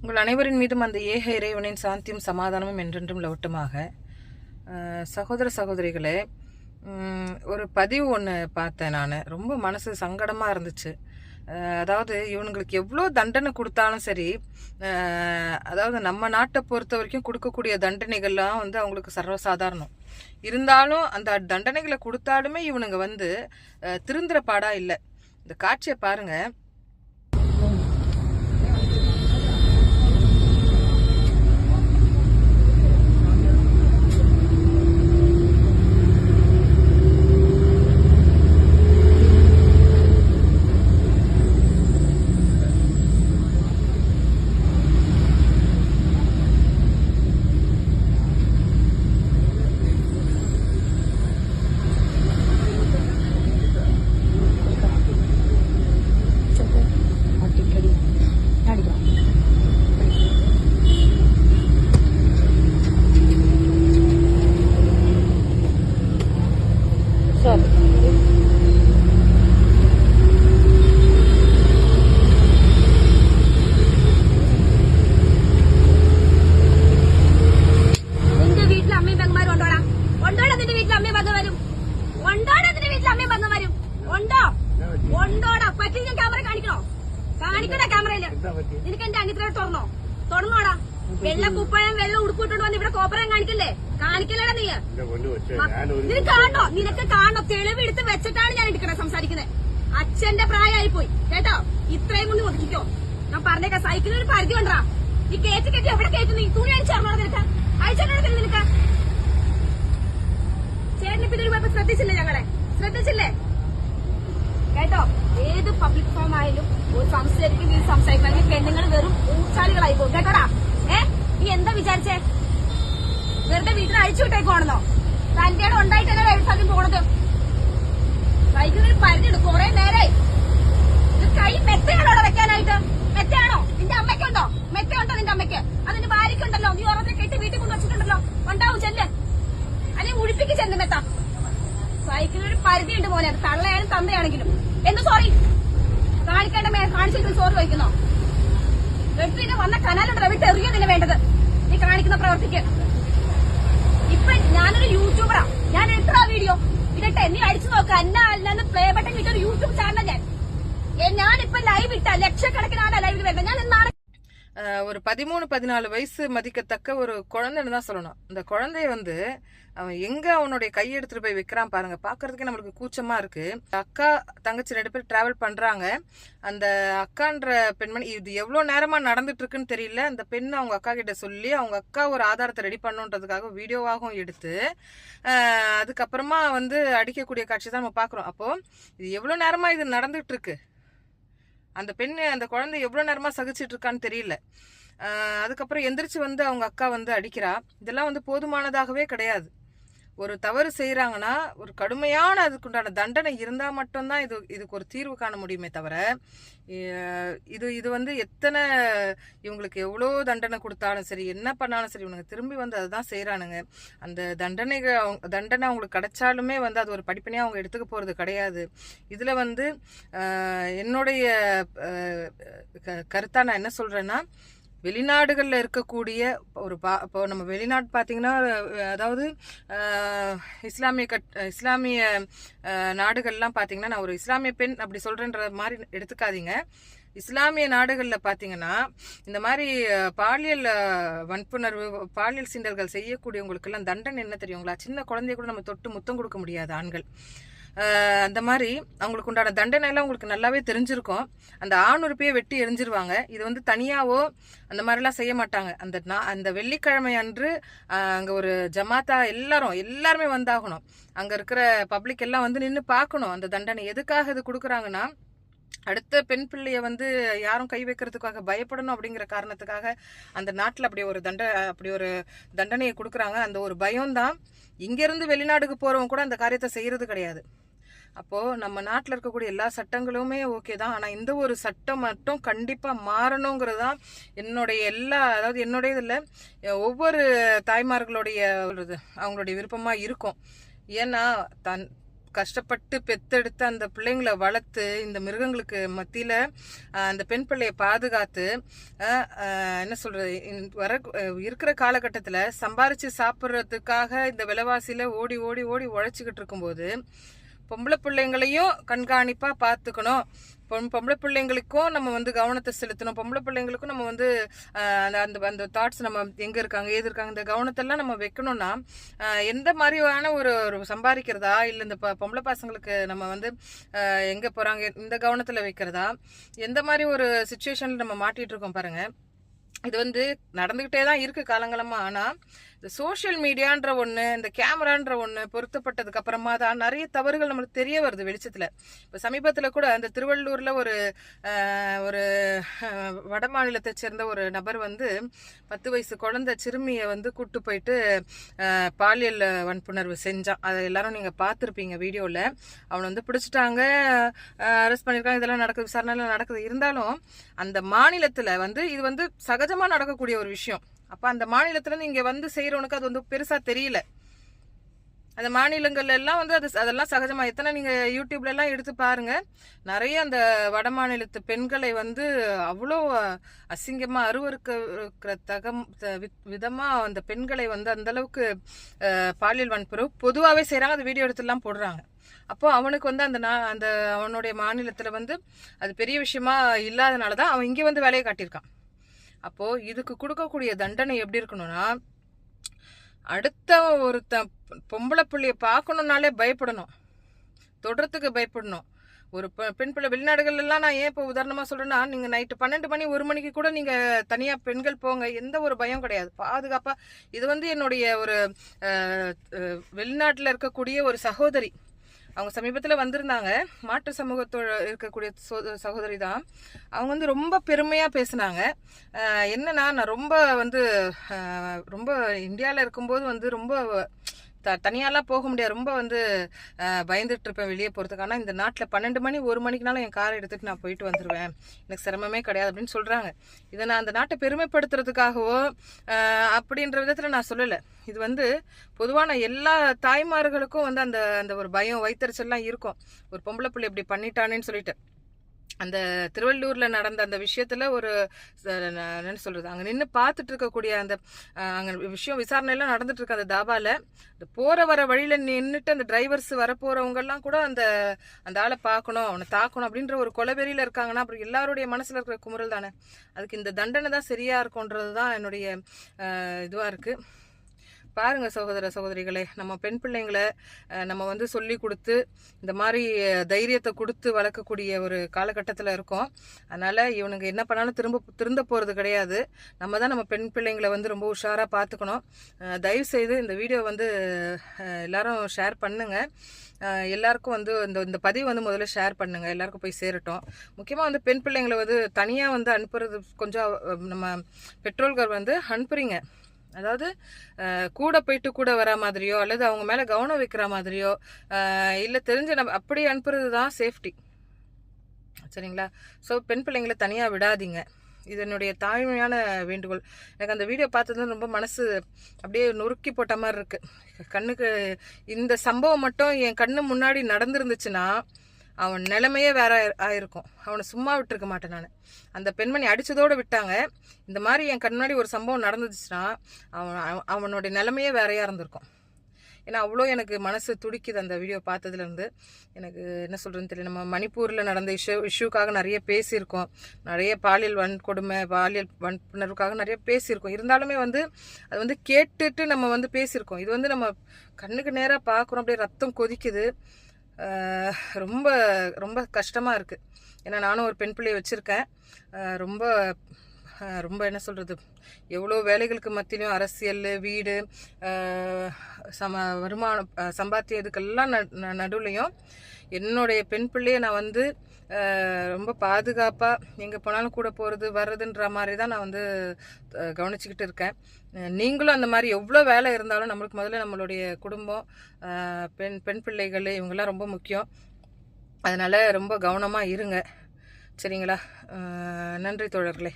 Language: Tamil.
உங்கள் அனைவரின் மீதும் அந்த ஏக இறைவனின் சாந்தியும் சமாதானமும் என்றென்றும் லவட்டமாக. சகோதர சகோதரிகளே ஒரு பதிவு ஒன்று பார்த்தேன் நான். ரொம்ப மனசு சங்கடமாக இருந்துச்சு. அதாவது இவனுங்களுக்கு எவ்வளோ தண்டனை கொடுத்தாலும் சரி அதாவது நம்ம நாட்டை பொறுத்த வரைக்கும் கொடுக்கக்கூடிய தண்டனைகள்லாம் வந்து அவங்களுக்கு சர்வசாதாரணம். இருந்தாலும் அந்த தண்டனைகளை கொடுத்தாலுமே இவனுங்க வந்து அஹ், திருந்துற இல்லை. இந்த காட்சியை பாருங்கள் തുറന്നോടാ വെള്ള കുപ്പായം വെള്ളം ഉടുപ്പിട്ടോണ്ട് വന്ന് ഇവിടെ കോപ്പറം കാണിക്കല്ലേ? കാണിക്കല്ലേടാ നീ. നിനക്ക് കാണോ നിനക്ക് കാണോ തെളിവെടുത്ത് വെച്ചിട്ടാണ് ഞാൻ എടുക്കണേ സംസാരിക്കുന്നത് അച്ഛന്റെ പ്രായമായി പോയി കേട്ടോ? ഇത്രയും കൊണ്ട് ഒതുക്കിക്കോ. ഞാൻ പറഞ്ഞേക്കാം സൈക്കിളിന് ഒരു പരിധി ഉണ്ടാ നീ കേട്ടി കെട്ടി എവിടെ കേട്ടു നീ? തുണി അയച്ചറിഞ്ഞോ നിനക്ക്? അയച്ചറിഞ്ഞോ നിനക്ക്? ചേട്ടന് പിന്നെ ഒരു ശ്രദ്ധിച്ചില്ല ഞങ്ങളെ? ശ്രദ്ധിച്ചില്ല പബ്ലിക് ഫോം ആയാലും ഒരു സംസാരിക്കും നീ സംസാരിക്കണമെങ്കിൽ പെണ്ണുങ്ങൾ വെറും ഊച്ചാലികളായി പോകും. കേട്ടോടാ? ഏ? നീ എന്താ വിചാരിച്ചേ? വെറുതെ വീട്ടിൽ അഴിച്ചു വിട്ടേക്കുവാണെന്നോ? തന്റെ ഇടം ഉണ്ടായിട്ടല്ലേ വ്യവസായം പോണത്? കാണിച്ചിട്ട് ചോറ് വയ്ക്കുന്നോ വെട്ടിന് വന്ന കനാലുണ്ട് വിട്ട് എറിയോ നിന്നെ വേണ്ടത്. ഈ കാണിക്കുന്ന പ്രവർത്തിക്ക്. ഇപ്പൊ ഞാനൊരു യൂട്യൂബറാ. ഞാൻ എത്ര വീഡിയോ. ഇതിട്ട് നീ അടിച്ചു നോക്ക. അല്ലെന്ന് പ്ലേ ബട്ടൺ കിട്ടിയ ഒരു യൂട്യൂബ് ചാനൽ ഞാൻ. ഞാനിപ്പോ ലൈവ് ഇട്ട. ലക്ഷക്കണക്കിനാണ് ലൈവിൽ വരുന്നത്. ഞാൻ ஒரு பதிமூணு பதினாலு வயசு மதிக்கத்தக்க ஒரு குழந்தைன்னு தான் சொல்லணும். இந்த குழந்தைய வந்து அவன் எங்கே அவனுடைய கையை எடுத்துகிட்டு போய் வைக்கிறான் பாருங்க. பார்க்கறதுக்கே நம்மளுக்கு கூச்சமாக இருக்குது அக்கா தங்கச்சி ரெண்டு பேர் ட்ராவல் பண்ணுறாங்க அந்த அக்கான்ற பெண்மணி இது எவ்வளோ நேரமாக நடந்துட்டுருக்குன்னு தெரியல. அந்த பெண் அவங்க அக்கா கிட்ட சொல்லி அவங்க அக்கா ஒரு ஆதாரத்தை ரெடி பண்ணுன்றதுக்காக வீடியோவாகவும் எடுத்து அதுக்கப்புறமா வந்து அடிக்கக்கூடிய காட்சி தான் நம்ம பார்க்குறோம். அப்போது இது எவ்வளோ நேரமாக இது நடந்துகிட்ருக்கு அந்த பெண் அந்த குழந்தை எவ்வளோ நேரமாக சகிச்சிட்டு இருக்கான்னு தெரியல. அதுக்கப்புறம் எந்திரிச்சு வந்து அவங்க அக்கா வந்து அடிக்கிறா. இதெல்லாம் வந்து போதுமானதாகவே கிடையாது. ஒரு தவறு செய்கிறாங்கன்னா ஒரு கடுமையான அதுக்குண்டான தண்டனை இருந்தால் மட்டும்தான் இது இதுக்கு ஒரு தீர்வு காண முடியுமே தவிர இது இது வந்து எத்தனை இவங்களுக்கு எவ்வளோ தண்டனை கொடுத்தாலும் சரி என்ன பண்ணாலும் சரி இவனுங்க திரும்பி வந்து அதுதான் செய்கிறானுங்க அந்த தண்டனைகள் அவங்க தண்டனை அவங்களுக்கு கிடைச்சாலுமே வந்து அது ஒரு படிப்பனையாக அவங்க எடுத்துக்க போகிறது கிடையாது. இதில் வந்து என்னுடைய கருத்தாக க- நான் என்ன சொல்கிறேன்னா வெளிநாடுகளில் இருக்கக்கூடிய ஒரு பா இப்போ நம்ம வெளிநாடு பார்த்தீங்கன்னா அதாவது இஸ்லாமிய கட் இஸ்லாமிய நாடுகள்லாம் பார்த்தீங்கன்னா நான் ஒரு இஸ்லாமிய பெண் அப்படி சொல்கிறேன்ற மாதிரி எடுத்துக்காதீங்க. இஸ்லாமிய நாடுகளில் பார்த்தீங்கன்னா இந்த மாதிரி பாலியல் வன்புணர்வு பாலியல் சீண்டல்கள் செய்யக்கூடியவங்களுக்கெல்லாம் தண்டனை என்ன தெரியுங்களா? சின்ன குழந்தைய கூட நம்ம தொட்டு முத்தம் கொடுக்க முடியாது ஆண்கள். அந்த மாதிரி அவங்களுக்கு உண்டான தண்டனை எல்லாம் உங்களுக்கு நல்லாவே தெரிஞ்சிருக்கும். அந்த ஆணுறுப்பையே வெட்டி எரிஞ்சிருவாங்க. இது வந்து தனியாவோ அந்த மாதிரிலாம் செய்ய மாட்டாங்க. அந்த நான் அந்த வெள்ளிக்கிழமை அன்று அங்கே ஒரு ஜமாத்தா எல்லாரும் எல்லாருமே வந்தாகணும். அங்கே இருக்கிற பப்ளிக் எல்லாம் வந்து நின்று பார்க்கணும். அந்த தண்டனை எதுக்காக இது கொடுக்குறாங்கன்னா அடுத்த பெண் பிள்ளைய வந்து யாரும் கை வைக்கிறதுக்காக பயப்படணும் அப்படிங்கிற காரணத்துக்காக அந்த நாட்டில் அப்படி ஒரு தண்ட அப்படி ஒரு தண்டனையை கொடுக்குறாங்க. அந்த ஒரு பயம்தான். இங்கேருந்து வெளிநாடுக்கு போகிறவங்க கூட அந்த காரியத்தை செய்கிறது கிடையாது. அப்போது நம்ம நாட்டில் இருக்கக்கூடிய எல்லா சட்டங்களுமே ஓகே தான். ஆனால் இந்த ஒரு சட்டம் மட்டும் கண்டிப்பாக மாறணுங்கிறது தான் என்னுடைய எல்லா அதாவது என்னுடைய இதில் ஒவ்வொரு தாய்மார்களுடைய ஒரு இது, அவங்களுடைய விருப்பமாக இருக்கும். ஏன்னா தன் கஷ்டப்பட்டு பெத்தெடுத்து அந்த பிள்ளைங்களை வளர்த்து இந்த மிருகங்களுக்கு மத்தியில் அந்த பெண் பிள்ளையை பாதுகாத்து என்ன சொல்கிறது வர இருக்கிற காலகட்டத்தில் சம்பாரித்து சாப்பிட்றதுக்காக இந்த விலைவாசியில் ஓடி ஓடி ஓடி உழைச்சிக்கிட்டு இருக்கும்போது பொம்பளை பிள்ளைங்களையும் கண்காணிப்பாக பார்த்துக்கணும் பொம் பொம்பளை பிள்ளைங்களுக்கும் நம்ம வந்து கவனத்தை செலுத்தணும். பொம்பளை பிள்ளைங்களுக்கும் நம்ம வந்து அந்த அந்த அந்த தாட்ஸ் நம்ம எங்கே இருக்காங்க ஏது இருக்காங்க இந்த கவனத்தெல்லாம் நம்ம வைக்கணும்னா எந்த மாதிரியான ஒரு ஒரு சம்பாதிக்கிறதா இல்லை இந்த பொம்பளை பசங்களுக்கு நம்ம வந்து எங்கே போகிறாங்க இந்த கவனத்தில் வைக்கிறதா எந்த மாதிரி ஒரு சுச்சுவேஷனில் நம்ம மாட்டிகிட்டு இருக்கோம் பாருங்கள் இது வந்து நடந்துக்கிட்டே தான் இருக்குது காலங்காலமாக ஆனால் இந்த சோஷியல் மீடியான்ற ஒன்று இந்த கேமரான்ற ஒன்று பொருத்தப்பட்டதுக்கு அப்புறமா தான் நிறைய தவறுகள் நம்மளுக்கு தெரிய வருது வெளிச்சத்தில். இப்போ சமீபத்தில் கூட அந்த திருவள்ளூரில் ஒரு ஒரு வட மாநிலத்தை சேர்ந்த ஒரு நபர் வந்து பத்து வயசு குழந்தை சிறுமியை வந்து கூட்டு போயிட்டு பாலியல் வன்புணர்வு செஞ்சான். அதை எல்லாரும் நீங்கள் பார்த்துருப்பீங்க வீடியோவில் அவனை வந்து பிடிச்சிட்டாங்க அரெஸ்ட் பண்ணியிருக்காங்க இதெல்லாம் நடக்குது விசாரணைலாம் நடக்குது. இருந்தாலும் அந்த மாநிலத்தில் வந்து இது வந்து சகஜமாக நடக்கக்கூடிய ஒரு விஷயம். அப்போ அந்த மாநிலத்தில் இங்கே வந்து செய்கிறவனுக்கு அது வந்து பெருசாக தெரியல. அந்த மாநிலங்கள்ல எல்லாம் வந்து அது அதெல்லாம் சகஜமா. எத்தனை நீங்க யூடியூப்ல எல்லாம் எடுத்து பாருங்க. நிறைய அந்த வட மாநிலத்து பெண்களை வந்து அவ்வளோ அசிங்கமா அருவருக்க இருக்கிற தகம் விதமாக விதமா அந்த பெண்களை வந்து அந்த அளவுக்கு பாலியல் வன்புறவு பொதுவாகவே செய்கிறாங்க அது வீடியோ எடுத்துலாம் போடுறாங்க. அப்போ அவனுக்கு வந்து அந்த நா- அந்த அவனுடைய மாநிலத்துல வந்து அது பெரிய விஷயமா இல்லாதனால தான் அவன் இங்கே வந்து வேலையை காட்டியிருக்கான். அப்போ இதுக்கு கொடுக்கக்கூடிய தண்டனை எப்படி இருக்கணும்னா அடுத்த ஒருத்த பொம்பளை பிள்ளைய பார்க்கணுன்னாலே பயப்படணும். தொடுறதுக்கு பயப்படணும். ஒரு பெண் பிள்ளை வெளிநாடுகள்லாம் நான் ஏன் இப்போ உதாரணமாக சொல்கிறேன்னா நீங்கள் நைட்டு பன்னெண்டு மணி ஒரு மணிக்கு கூட நீங்கள் தனியாக பெண்கள் போங்க எந்த ஒரு பயம் கிடையாது. பாதுகாப்பாக இது வந்து என்னுடைய ஒரு வெளிநாட்டில் இருக்கக்கூடிய ஒரு சகோதரி அவங்க சமீபத்தில் வந்திருந்தாங்க. மாற்று சமூகத்தோட இருக்கக்கூடிய சோ- சகோதரி தான் அவங்க வந்து ரொம்ப பெருமையாக பேசினாங்க. என்னன்னா நான் ரொம்ப வந்து ரொம்ப இந்தியாவில் இருக்கும்போது வந்து ரொம்ப த தனியாலாம் போக முடியாது. ரொம்ப வந்து பயந்துட்டு இருப்பேன் வெளியே போகிறதுக்கு ஆனால் இந்த நாட்டில் பன்னெண்டு மணி ஒரு மணிக்குனாலும் என் காரை எடுத்துகிட்டு நான் போயிட்டு வந்துடுவேன் எனக்கு சிரமமே கிடையாது அப்படின்னு சொல்கிறாங்க இதை நான் அந்த நாட்டை பெருமைப்படுத்துறதுக்காகவோ அப்படின்ற விதத்தில் நான் சொல்லலை. இது வந்து பொதுவான எல்லா தாய்மார்களுக்கும் வந்து அந்த அந்த ஒரு பயம் வைத்தறிச்சல்லாம் இருக்கும். ஒரு பொம்பளை பிள்ளை இப்படி பண்ணிட்டானேன்னு சொல்லிட்டு. அந்த திருவள்ளூரில் நடந்த அந்த விஷயத்தில் ஒரு என்ன சொல்கிறது அங்கே நின்று பார்த்துட்டு இருக்கக்கூடிய அந்த அங்கே விஷயம் விசாரணையெல்லாம் நடந்துட்டு இருக்கு அந்த தாபாவில் இந்த போகிற வர வழியில் நின்றுட்டு அந்த டிரைவர்ஸ் வர கூட அந்த அந்த ஆளை பார்க்கணும் அவனை தாக்கணும் அப்படின்ற ஒரு கொலவெறியில் இருக்காங்கன்னா அப்புறம் எல்லாருடைய மனசில் இருக்கிற குமுறல் தானே? அதுக்கு இந்த தண்டனை தான் சரியாக இருக்கும்ன்றது தான் என்னுடைய இதுவாக இருக்குது பாருங்கள் பாருங்க சகோதர சகோதரிகளே நம்ம பெண் பிள்ளைங்களை நம்ம வந்து சொல்லி கொடுத்து இந்த மாதிரி தைரியத்தை கொடுத்து வளர்க்கக்கூடிய ஒரு காலகட்டத்தில் இருக்கோம். அதனால் இவனுங்க என்ன பண்ணாலும் திரும்ப திருந்த போகிறது கிடையாது. நம்ம தான் நம்ம பெண் பிள்ளைங்களை வந்து ரொம்ப உஷாராக பார்த்துக்கணும். தயவு செய்து இந்த வீடியோ வந்து எல்லாரும் ஷேர் பண்ணுங்கள் எல்லாருக்கும் வந்து இந்த இந்த பதிவு வந்து முதல்ல ஷேர் பண்ணுங்கள் எல்லாருக்கும் போய் சேரட்டும். முக்கியமாக வந்து பெண் பிள்ளைங்களை வந்து தனியாக வந்து அனுப்புறது கொஞ்சம் நம்ம பெற்றோர்கள் வந்து அனுப்புறீங்க. அதாவது கூட போயிட்டு கூட வர மாதிரியோ அல்லது அவங்க மேலே கவனம் வைக்கிற மாதிரியோ இல்லை தெரிஞ்ச நம்ம அப்படி அனுப்புறது தான் சேஃப்டி சரிங்களா? ஸோ பெண் பிள்ளைங்களை தனியாக விடாதீங்க. இது என்னுடைய தாழ்மையான வேண்டுகோள். எனக்கு அந்த வீடியோ பார்த்தது ரொம்ப மனசு அப்படியே நொறுக்கி போட்ட மாதிரி இருக்குது கண்ணுக்கு இந்த சம்பவம் மட்டும் என் கண்ணு முன்னாடி நடந்துருந்துச்சுன்னா அவன் நிலைமையே வேற ஆயிருக்கும். அவனை சும்மா விட்டுருக்க மாட்டேன் நான். அந்த பெண்மணி அடித்ததோடு விட்டாங்க. இந்த மாதிரி என் கண் முன்னாடி ஒரு சம்பவம் நடந்துச்சுன்னா அவன் அவன்- அவனுடைய நிலைமையே வேறையாக இருந்திருக்கும். ஏன்னா அவ்வளோ எனக்கு மனசு துடிக்குது அந்த வீடியோ பார்த்ததுலேருந்து. எனக்கு என்ன சொல்கிறதுன்னு தெரியல. நம்ம மணிப்பூரில் நடந்த இஷ்யூ இஷ்யூக்காக நிறைய பேசியிருக்கோம். நிறைய பாலியல் வன்கொடுமை பாலியல் வன்புணர்வுக்காக நிறைய பேசியிருக்கோம். இருந்தாலுமே வந்து அது வந்து கேட்டுட்டு நம்ம வந்து பேசியிருக்கோம். இது வந்து நம்ம கண்ணுக்கு நேராக பார்க்குறோம் அப்படியே ரத்தம் கொதிக்குது. ரொம்ப ரொம்ப கஷ்டமாக இருக்குது ஏன்னா நானும் ஒரு பெண் பிள்ளையை வச்சுருக்கேன். ரொம்ப ரொம்ப என்ன சொல்கிறது எவ்வளோ வேலைகளுக்கு மத்தியிலையும் அரசியல் வீடு சம வருமானம் சம்பாத்தியதுக்கெல்லாம் சம்பாத்தியம் இதுக்கெல்லாம் நடுவுலையும் என்னுடைய பெண் பிள்ளையை நான் வந்து ரொம்ப பாதுகாப்பாக எங்கே போனாலும் கூட போகிறது வர்றதுன்ற மாதிரி தான் நான் வந்து கவனிச்சிக்கிட்டு கவனிச்சுக்கிட்டு இருக்கேன். நீங்களும் அந்த மாதிரி எவ்வளோ வேலை இருந்தாலும் நம்மளுக்கு முதல்ல நம்மளுடைய குடும்பம் பெண் பெண் பிள்ளைகள் இவங்கெல்லாம் ரொம்ப முக்கியம். அதனால் ரொம்ப கவனமாக இருங்க. சரிங்களா? நன்றி தோழர்களே.